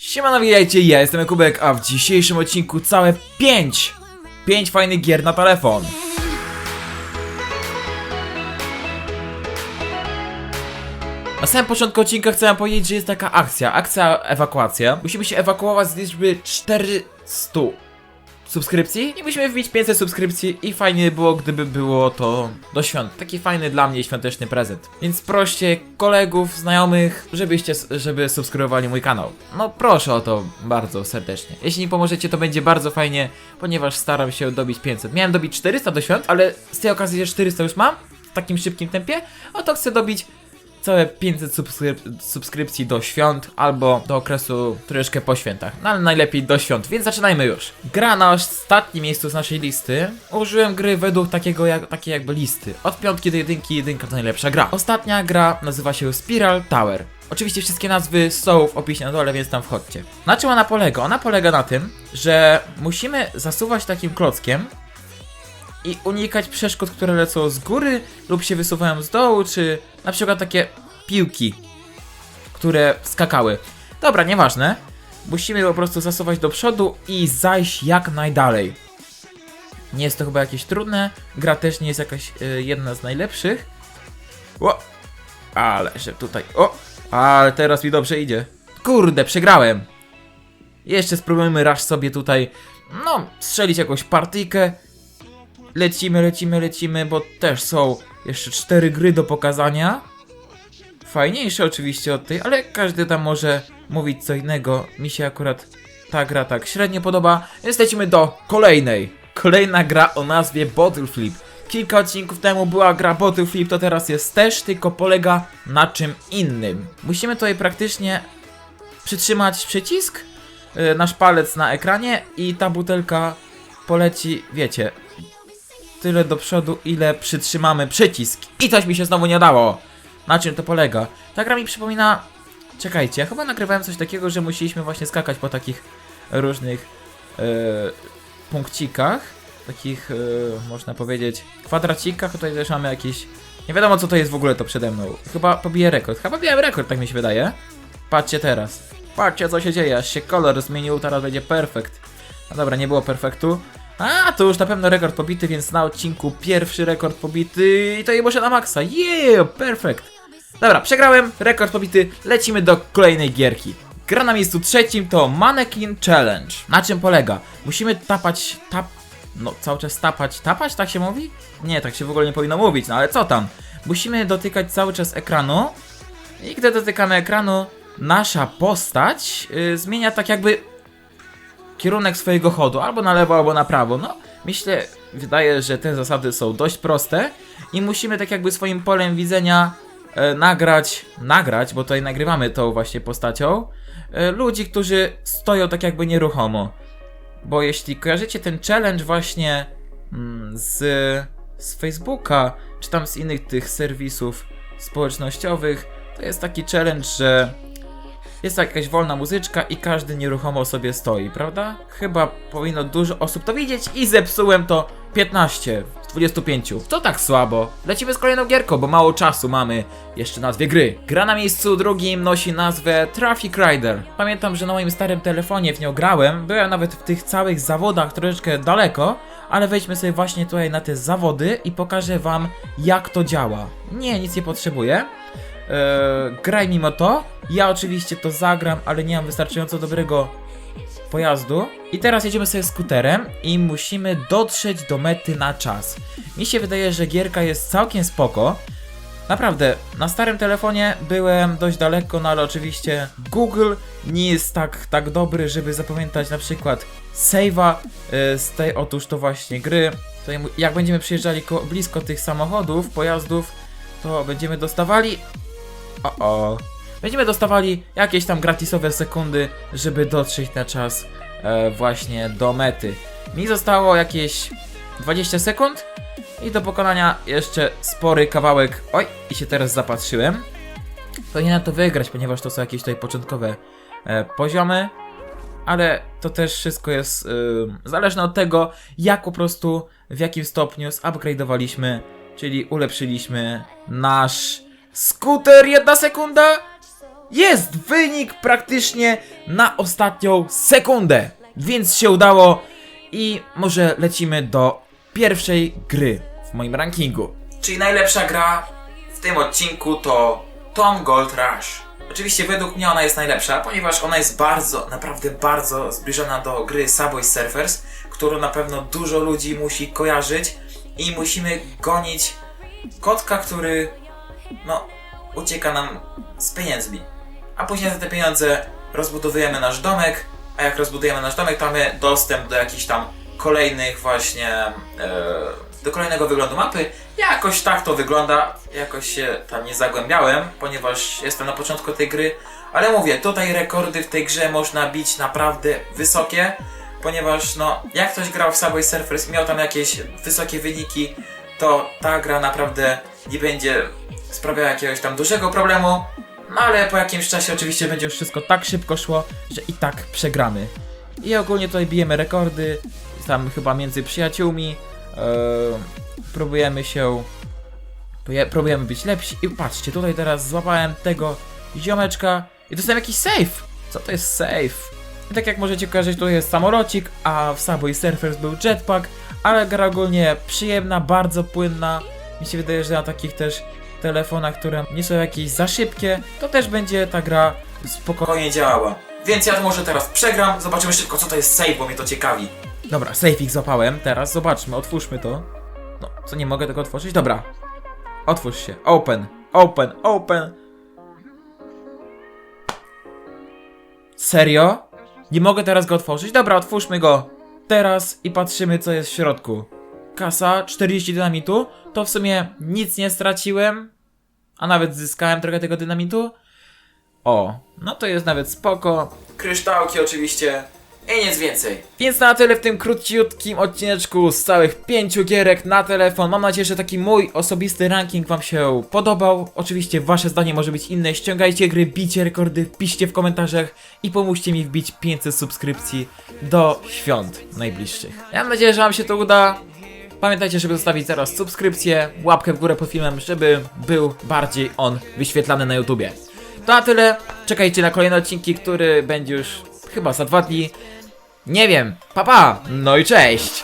Siemano, witajcie, ja jestem Kubek, a w dzisiejszym odcinku całe 5 5 fajnych gier na telefon. Na samym początku odcinka chcę wam powiedzieć, że jest taka akcja, akcja ewakuacja. Musimy się ewakuować z liczby 400 subskrypcji i musimy wbić 500 subskrypcji i fajnie było, gdyby było to do świąt. Taki fajny dla mnie świąteczny prezent. Więc proście kolegów, znajomych, żebyście, żeby subskrybowali mój kanał. No proszę o to bardzo serdecznie. Jeśli mi pomożecie, to będzie bardzo fajnie, ponieważ staram się dobić 500. Miałem dobić 400 do świąt, ale z tej okazji, że 400 już mam, w takim szybkim tempie, a to chcę dobić całe 500 subskryp subskrypcji do świąt albo do okresu troszeczkę po świętach. No ale najlepiej do świąt, więc zaczynajmy już. Gra na ostatnim miejscu z naszej listy. Użyłem gry według takiego jak, takiej jakby listy. Od piątki do jedynki, jedynka to najlepsza gra. Ostatnia gra nazywa się Spiral Tower. Oczywiście wszystkie nazwy są w opisie na dole, więc tam wchodźcie. Na czym ona polega? Ona polega na tym, że musimy zasuwać takim klockiem i unikać przeszkód, które lecą z góry lub się wysuwają z dołu, czy na przykład takie piłki, które skakały. Dobra, nieważne. Musimy po prostu zasuwać do przodu i zajść jak najdalej. Nie jest to chyba jakieś trudne. Gra też nie jest jakaś y, jedna z najlepszych. O! Ale że tutaj. O! Ale teraz mi dobrze idzie. Kurde, przegrałem. Jeszcze spróbujemy raz sobie tutaj, no, strzelić jakąś partyjkę. Lecimy, lecimy, lecimy, bo też są jeszcze cztery gry do pokazania. Fajniejsze oczywiście od tej, ale każdy tam może mówić co innego. Mi się akurat ta gra tak średnio podoba, więc lecimy do kolejnej. Kolejna gra o nazwie Bottle Flip. Kilka odcinków temu była gra Bottle Flip, to teraz jest też, tylko polega na czym innym. Musimy tutaj praktycznie przytrzymać przycisk, yy, nasz palec na ekranie i ta butelka poleci, wiecie, tyle do przodu, ile przytrzymamy przycisk. I coś mi się znowu nie dało. Na czym to polega? Ta gra mi przypomina... Czekajcie, ja chyba nagrywałem coś takiego, że musieliśmy właśnie skakać po takich różnych e, punkcikach. Takich, e, można powiedzieć, kwadracikach. Tutaj też mamy jakieś... Nie wiadomo co to jest w ogóle to przede mną. Chyba pobiję rekord. Chyba pobiłem rekord, tak mi się wydaje. Patrzcie teraz. Patrzcie co się dzieje, aż się kolor zmienił, teraz będzie perfekt. No dobra, nie było perfektu. A, to już na pewno rekord pobity, więc na odcinku pierwszy rekord pobity i to je muszę na maksa. Yeah, perfekt. Dobra, przegrałem, rekord pobity, lecimy do kolejnej gierki. Gra na miejscu trzecim to Mannequin Challenge. Na czym polega? Musimy tapać, tap... No, cały czas tapać, tapać, tak się mówi? Nie, tak się w ogóle nie powinno mówić, no ale co tam? Musimy dotykać cały czas ekranu i gdy dotykamy ekranu, nasza postać yy, zmienia tak jakby kierunek swojego chodu, albo na lewo, albo na prawo. No, myślę, wydaje, że te zasady są dość proste i musimy tak jakby swoim polem widzenia e, nagrać, nagrać, bo tutaj nagrywamy tą właśnie postacią, e, ludzi, którzy stoją tak jakby nieruchomo. Bo jeśli kojarzycie ten challenge właśnie mm, z, z Facebooka, czy tam z innych tych serwisów społecznościowych, to jest taki challenge, że jest jakaś wolna muzyczka i każdy nieruchomo sobie stoi, prawda? Chyba powinno dużo osób to widzieć i zepsułem to 15 z 25. To tak słabo. Lecimy z kolejną gierką, bo mało czasu mamy jeszcze na dwie gry. Gra na miejscu drugim nosi nazwę Traffic Rider. Pamiętam, że na moim starym telefonie w nią grałem, byłem nawet w tych całych zawodach troszeczkę daleko, ale wejdźmy sobie właśnie tutaj na te zawody i pokażę wam jak to działa. Nie, nic nie potrzebuję. Eee, graj mimo to. Ja oczywiście to zagram, ale nie mam wystarczająco dobrego pojazdu. I teraz jedziemy sobie skuterem i musimy dotrzeć do mety na czas. Mi się wydaje, że gierka jest całkiem spoko. Naprawdę, na starym telefonie byłem dość daleko, no ale oczywiście Google nie jest tak, tak dobry, żeby zapamiętać na przykład save'a e, z tej otóż to właśnie gry. Tutaj jak będziemy przyjeżdżali ko- blisko tych samochodów, pojazdów, to będziemy dostawali o, o. Będziemy dostawali jakieś tam gratisowe sekundy, żeby dotrzeć na czas e, właśnie do mety. Mi zostało jakieś 20 sekund i do pokonania jeszcze spory kawałek. Oj, i się teraz zapatrzyłem. Powinienem to wygrać, ponieważ to są jakieś tutaj początkowe e, poziomy. Ale to też wszystko jest y, zależne od tego, jak po prostu, w jakim stopniu zupgrade'owaliśmy, czyli ulepszyliśmy nasz skuter. Jedna sekunda! Jest wynik praktycznie na ostatnią sekundę, więc się udało i może lecimy do pierwszej gry w moim rankingu. Czyli najlepsza gra w tym odcinku to Tom Gold Rush. Oczywiście według mnie ona jest najlepsza, ponieważ ona jest bardzo, naprawdę bardzo zbliżona do gry Subway Surfers, którą na pewno dużo ludzi musi kojarzyć i musimy gonić kotka, który no ucieka nam z pieniędzmi. A później za te pieniądze rozbudowujemy nasz domek, a jak rozbudujemy nasz domek, to mamy dostęp do jakichś tam kolejnych właśnie, e, do kolejnego wyglądu mapy. Jakoś tak to wygląda, jakoś się tam nie zagłębiałem, ponieważ jestem na początku tej gry, ale mówię, tutaj rekordy w tej grze można bić naprawdę wysokie, ponieważ no, jak ktoś grał w Subway Surfers i miał tam jakieś wysokie wyniki, to ta gra naprawdę nie będzie sprawiała jakiegoś tam dużego problemu, no ale po jakimś czasie oczywiście będzie już wszystko tak szybko szło, że i tak przegramy. I ogólnie tutaj bijemy rekordy, tam chyba między przyjaciółmi, eee, próbujemy się, próbuje- próbujemy być lepsi i patrzcie, tutaj teraz złapałem tego ziomeczka i dostałem jakiś save. Co to jest save? I tak jak możecie kojarzyć, to jest samolocik, a w Subway Surfers był jetpack, ale gra ogólnie przyjemna, bardzo płynna. Mi się wydaje, że na takich też telefonach, które nie są jakieś za szybkie, to też będzie ta gra spokojnie działała. Więc ja może teraz przegram, zobaczymy szybko co to jest save, bo mnie to ciekawi. Dobra, save ich złapałem, teraz zobaczmy, otwórzmy to. No, co nie mogę tego otworzyć? Dobra. Otwórz się, open, open, open. Serio? Nie mogę teraz go otworzyć? Dobra, otwórzmy go teraz i patrzymy co jest w środku. Kasa, 40 dynamitu, to w sumie nic nie straciłem, a nawet zyskałem trochę tego dynamitu. O, no to jest nawet spoko. Kryształki oczywiście i nic więcej. Więc na tyle w tym króciutkim odcineczku z całych pięciu gierek na telefon. Mam nadzieję, że taki mój osobisty ranking wam się podobał. Oczywiście wasze zdanie może być inne. Ściągajcie gry, bicie rekordy, piszcie w komentarzach i pomóżcie mi wbić 500 subskrypcji do świąt najbliższych. Ja mam nadzieję, że wam się to uda. Pamiętajcie, żeby zostawić teraz subskrypcję, łapkę w górę pod filmem, żeby był bardziej on wyświetlany na YouTubie. To na tyle. Czekajcie na kolejne odcinki, który będzie już chyba za dwa dni. Nie wiem. Papa. Pa. No i cześć.